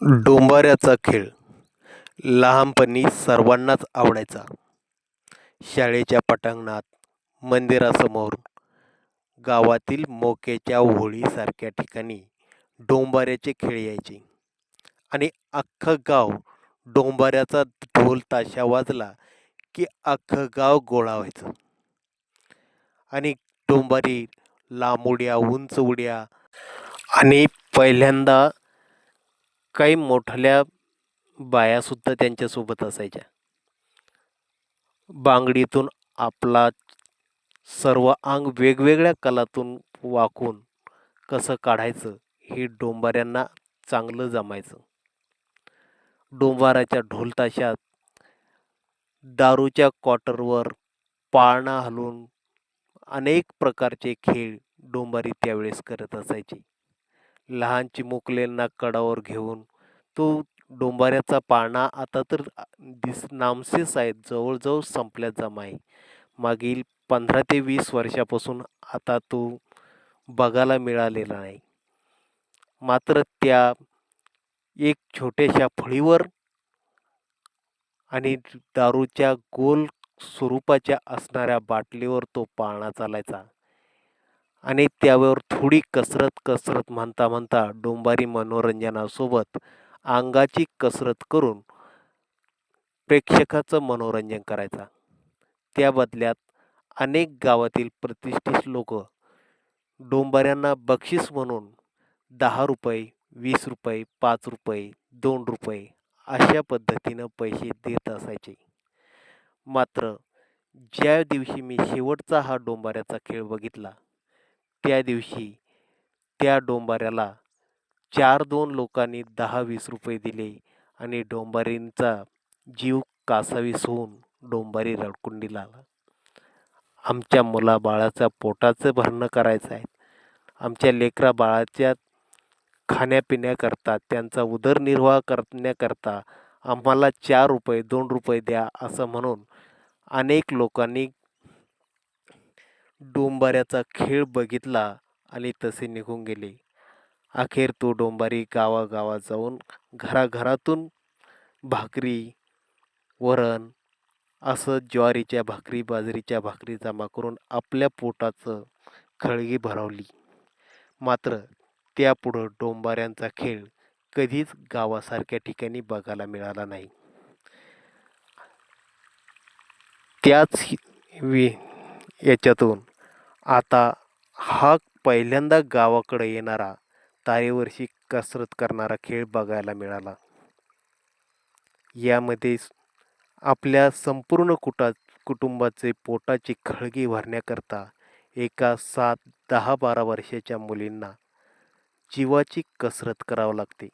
डोंबाऱ्याचा खेळ. लहानपणी सर्वांनाच आवडायचा. शाळेच्या पटांगणात मंदिरासमोर गावातील मोक्याच्या होळीसारख्या ठिकाणी डोंबाऱ्याचे खेळ यायचे. आणि अख्खं गाव डोंबाऱ्याचा ढोल ताशा वाजला की अख्खं गाव गोळा व्हायचं. आणि डोंबारी लांब उड्या उंच उड्या आणि पहिल्यांदा काही मोठल्या बायासुद्धा त्यांच्यासोबत असायच्या. बांगडीतून आपला सर्व अंग वेगवेगळ्या कलातून वाकून कसं काढायचं हे डोंबाऱ्यांना चांगलं जमायचं. डोंबाराच्या ढोलताशात दारूच्या क्वार्टरवर पाळणा हलून अनेक प्रकारचे खेळ डोंबारी त्यावेळेस करत असायचे. लहान चिमुकल्यांना कडावर घेऊन तो डोंबाऱ्याचा पाळणा आता तर दिस नामशेष आहेत जवळजवळ संपल्या जमा आहे मागील पंधरा ते वीस वर्षापासून आता तो बघायला मिळालेला नाही. मात्र त्या एक छोट्याशा फळीवर आणि दारूच्या गोल स्वरूपाच्या असणाऱ्या बाटलीवर तो पाळणा चालायचा. आणि त्यावर थोडी कसरत कसरत म्हणता म्हणता डोंबारी मनोरंजनासोबत अंगाची कसरत करून प्रेक्षकाचं मनोरंजन करायचा. त्या बदल्यात अनेक गावातील प्रतिष्ठित लोक डोंबाऱ्यांना बक्षीस म्हणून दहा रुपये वीस रुपये पाच रुपये दोन रुपये अशा पद्धतीनं पैसे देत असायचे. मात्र ज्या दिवशी मी शेवटचा हा डोंबाऱ्याचा खेळ बघितला त्या दिवशी त्या डोंबाऱ्याला चार दोन लोकांनी दहा वीस रुपये दिले आणि डोंबारींचा जीव कासावीस होऊन डोंबारी रडकुंडीला आला. आमच्या मुलाबाळाच्या पोटाचं भरणं करायचं आहे. आमच्या लेकरा बाळाच्या खाण्यापिण्याकरता त्यांचा उदरनिर्वाह करण्याकरता आम्हाला चार रुपये दोन रुपये द्या असं म्हणून अनेक लोकांनी डोंबाऱ्याचा खेळ बघितला आणि तसे निघून गेले. अखेर तो डोंबारी गावागावात जाऊन घराघरातून भाकरी वरण असं ज्वारीच्या भाकरी बाजरीच्या भाकरी जमा करून आपल्या पोटाचं खळगी भरवली. मात्र त्यापुढं डोंबाऱ्यांचा खेळ कधीच गावासारख्या ठिकाणी बघायला मिळाला नाही. त्याच वि याच्यातून आता हा पहिल्यांदा गावाकडे येणारा तारेवरशी कसरत करणारा खेळ बघायला मिळाला. यामध्ये आपल्या संपूर्ण कुटा कुटुंबाचे पोटाची खळगी भरण्याकरता एका सात दहा बारा वर्षाच्या मुलींना जीवाची कसरत करावं लागते.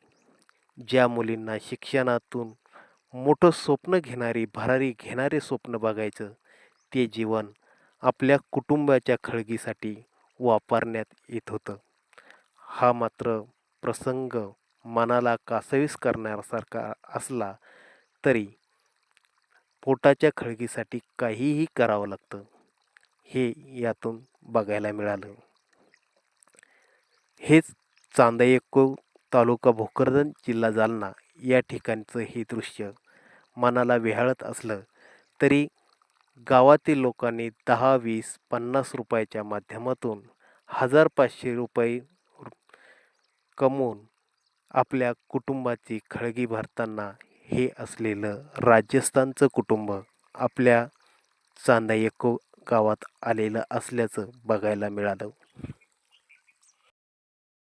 ज्या मुलींना शिक्षणातून मोठं स्वप्न घेणारी भरारी घेणारे स्वप्न बघायचं ते जीवन आपल्या कुटुंबाच्या खळगीसाठी वापरण्यात येत होतं. हा मात्र प्रसंग मनाला कासवीस करण्यासारखा असला तरी पोटाच्या खळगीसाठी काहीही करावं लागतं हे यातून बघायला मिळालं. हेच चांदयको तालुका भोकरदन जिल्हा जालना या ठिकाणचं हे दृश्य मनाला विहाळत असलं तरी गावातील लोकांनी दहा वीस पन्नास रुपयाच्या माध्यमातून हजार पाचशे रुपये कमवून आपल्या कुटुंबाची खळगी भरताना हे असलेलं राजस्थानचं कुटुंब आपल्या चांदायको गावात आलेलं असल्याचं बघायला मिळालं.